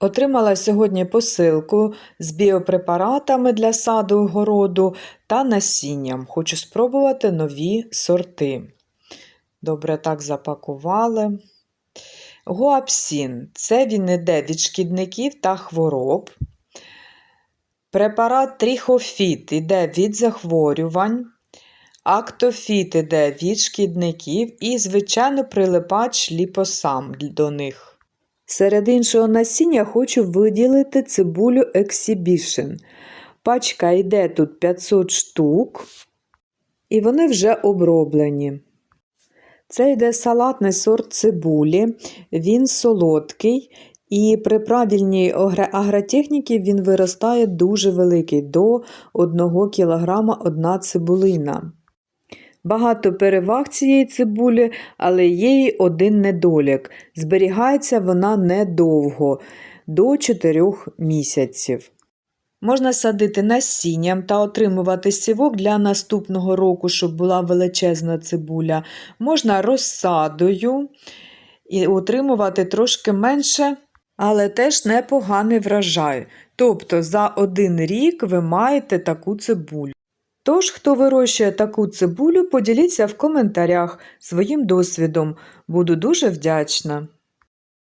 Отримала сьогодні посилку з біопрепаратами для саду городу та насінням. Хочу спробувати нові сорти. Добре, так запакували. Гуапсін це він іде від шкідників та хвороб. Препарат Тріхофіт іде від захворювань. Актофіт іде від шкідників і, звичайно, прилипач ліпосам до них. Серед іншого насіння хочу виділити цибулю Exhibition. Пачка йде тут 500 штук, і вони вже оброблені. Це йде салатний сорт цибулі, він солодкий, і при правильній агротехніці він виростає дуже великий, до 1 кг одна цибулина. Багато переваг цієї цибулі, але є й один недолік. Зберігається вона недовго, до 4 місяців. Можна садити насінням та отримувати сівок для наступного року, щоб була величезна цибуля. Можна розсадою і отримувати трошки менше, але теж непоганий врожай. Тобто за один рік ви маєте таку цибулю. Тож, хто вирощує таку цибулю, поділіться в коментарях своїм досвідом. Буду дуже вдячна.